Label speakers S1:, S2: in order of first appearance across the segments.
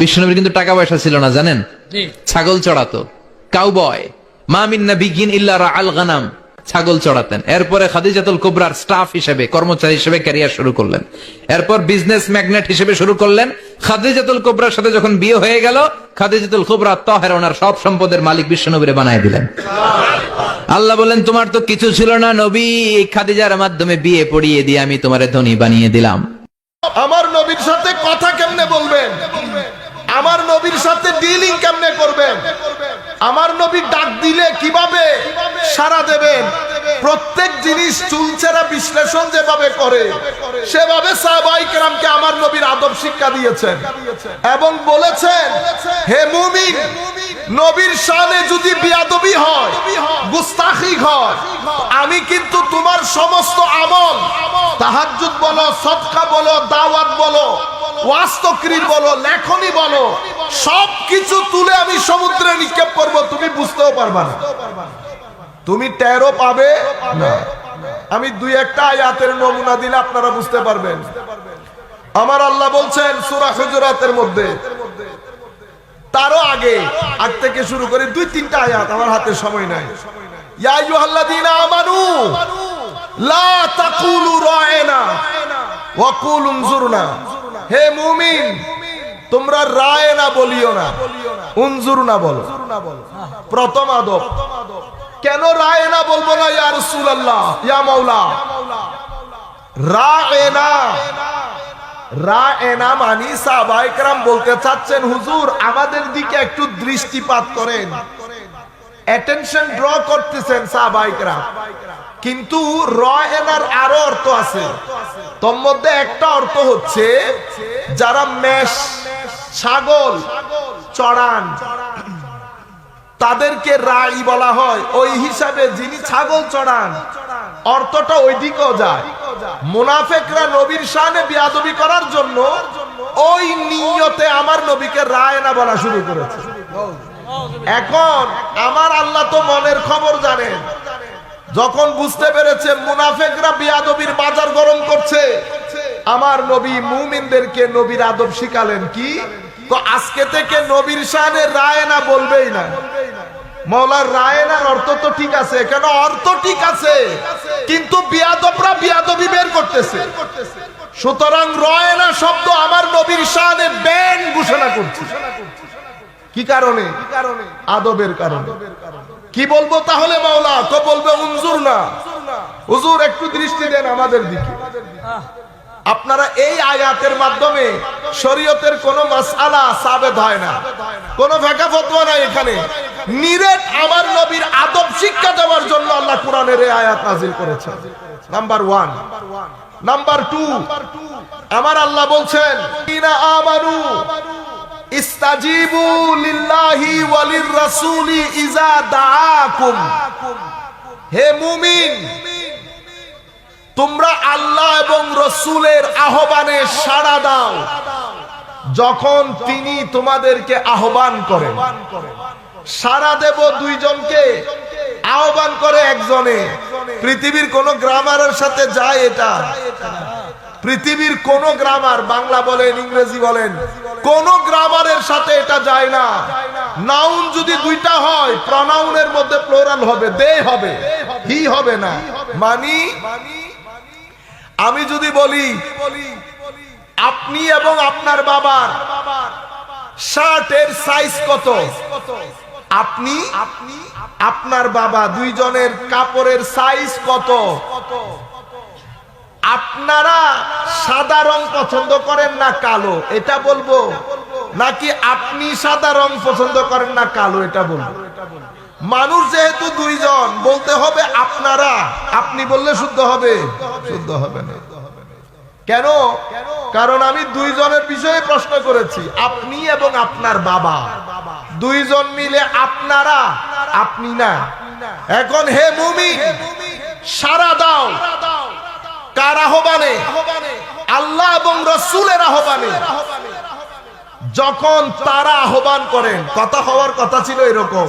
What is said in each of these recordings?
S1: বিষ্ণুনবীর কিন্তু টাকা পয়সা ছিল না জানেন? ছাগল চড়াতো। কাউবয় মামিন নাবিগিন ইল্লা আল গানাম। ছাগল চড়াতেন। এরপরে খাদিজাতুল কুবরার স্টাফ হিসেবে কর্মচারী হিসেবে ক্যারিয়ার শুরু করলেন। এরপর বিজনেস ম্যাগনেট হিসেবে শুরু করলেন। খাদিজাতুল কুবরার সাথে যখন বিয়ে হয়ে গেল খাদিজাতুল কুবরা তহের ওনার সব সম্পদের মালিক বিশ্বনবীরে বানায় দিলেন। আল্লাহ বলেন তোমার তো কিছু ছিল না নবী এই খাদিজার মাধ্যমে বিয়ে পড়িয়ে দিয়ে আমি তোমারে ধনী বানিয়ে দিলাম।
S2: আমার নবীর সাথে কথা কেমনে বলবেন? আমার নবীর সাথে ডিলিং কেমনে করবেন? আমার নবী ডাক দিলে কীভাবে সারা দেবেন? প্রত্যেক জিনিস চুলচেরা বিশ্লেষণ যেভাবে করে, সেভাবে সাহবাইকরামকে আমার নবীর আদব শিক্ষা দিয়েছেন এবং বলেছেন, হে মুমিন নবীর শানে যদি বিয়াদবি হয়, গুস্তাখি হয় আমি কিন্তু তোমার সমস্ত আমল, তাহাজ্জুদ বলো, সদকা বলো, দাওয়াত বলো ওয়াস্তক্রির বলো, লেখনি বলো সব কিছু তুলে আমি সমুদ্রে নিক্ষেপ করব, তুমি বুঝতেও পারবা না। তুমি টেরো পাবে আমি দুই একটা আয়াতের নমুনা দিলে আপনারা বুঝতে পারবেন। আমার আল্লাহ বলছেন, সূরা হুজুরাতের মধ্যে তারও আগে, আগ থেকে শুরু করে দুই তিনটা আয়াত আমার হাতে সময় নাই। রায়না তোমরা রায়না বলিও না প্রথম আদব, কেন রায়না বলব না ইয়া রাসূলুল্লাহ, ইয়া মাওলা? রায়না রায়না মানি সাহাবাইকরাম হুজুর, আমাদের দিকে একটু দৃষ্টিপাত করেন। কিন্তু রয়নার আরও অর্থ আছে। তোর মধ্যে একটা অর্থ হচ্ছে যারা মেষ, ছাগল, চড়ান, তাদেরকে রাই বলা হয়। ওই হিসাবে যিনি ছাগল চড়ান, অর্থটা ওই দিকেও যায়। মুনাফেকরা নবীর শানে বিয়াদবি করার জন্য ওই নিয়তে আমার নবীকে রায় না বলা শুরু করেছে। এখন আমার আল্লাহ তো মনের খবর জানেন। যখন বুঝতে পেরেছে মুনাফেকরা বিয়াদবির বাজার গরম করছে, আমার নবী মুমিনদেরকে নবীর আদব শিখালেন কি? তো আজকে থেকে নবীর শানে রায় না বলবেই না। মৌলার রায়নার অর্থ তো ঠিক আছে, কেন অর্থ ঠিক আছে? কিন্তু বিয়াদবরা বিয়াদবি বের করতেছে। সুতরাং রয়না শব্দ আমার নবীর শানে ব্যান ঘোষণা করছে। কি কারণে? আদবের কারণে। কি বলব তাহলে মাওলা তো বলবে উনজুর না। হুজুর, একটু দৃষ্টি দেন আমাদের দিকে। আপনারা এই আয়াতের মাধ্যমে শরীয়তের কোন মাসআলা সাবেত হয় না। কোন ফেকা ফতোয়া নাই এখানে। নিরেট আমার নবীর আদব শিক্ষা দেওয়ার জন্য আল্লাহ কোরআনের এই আয়াত নাজিল করেছেন। নাম্বার ওয়ান নাম্বার টু আমার আল্লাহ বলছেন, ইনা আমানু ইস্তাজিবু লিল্লাহি ওয়ালির রাসূলি ইজা দাআকুম। হে মুমিন তোমরা আল্লাহ এবং রসুলের আহ্বানে সাড়া দাও। যখন তিনি তোমাদেরকে আহ্বান করেন। সারা দেব দুইজনকে, আহ্বান করে একজনে। পৃথিবীর কোন গ্রামারের সাথে যায় এটা। পৃথিবীর কোন গ্রামার, বাংলা বলেন, ইংরেজি বলেন, কোন গ্রামারের সাথে এটা যায় না। নাউন যদি দুইটা হয়, প্রনাউনের মধ্যে প্লোরাল হবে, দে হবে, হি হবে না। মানি আমি যদি বলি, আপনি এবং আপনার বাবার শার্টের সাইজ কত? আপনি, আপনার বাবা দুইজনের কাপড়ের সাইজ কত? আপনারা সাদা রং পছন্দ করেন না কালো? এটা বলব? নাকি আপনি সাদা রং পছন্দ করেন না কালো? এটা বলব। মানুষ যেহেতু দুইজন, বলতে হবে আপনারা। আপনি বললে শুদ্ধ হবে। শুদ্ধ হবে না। কেন? কারণ আমি দুইজনের বিষয়ে প্রশ্ন করেছি, আপনি এবং আপনার বাবা। দুইজন মিলে আপনারা, আপনি না। এখন হে মুমি সারা দাও। কার আহ্বানে? আল্লাহ এবং রসুলের আহ্বানে। যখন তারা আহ্বান করেন, কথা হওয়ার কথা ছিল এরকম।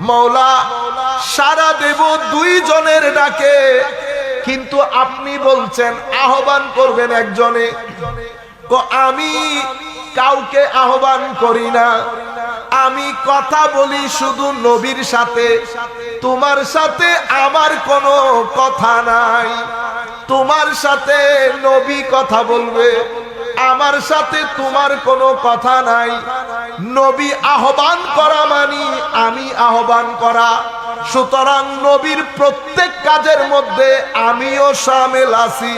S2: মৌলা, সারা দেব দুই জনের ডাকে। কিন্তু আপনি বলছেন, আহ্বান করবেন একজনে। আমি কাউকে আহ্বান করি না। আমি কথা বলি শুধু নবীর সাথে। তোমার সাথে আমার কোনো কথা নাই। তোমার সাথে নবী কথা বলবে। আমার সাথে তোমার কোনো কথা নাই। নবী আহ্বান করা মানি, আমি আহ্বান করা। সুতরাং নবীর প্রত্যেক কাজের মধ্যে আমিও সামেল আছি।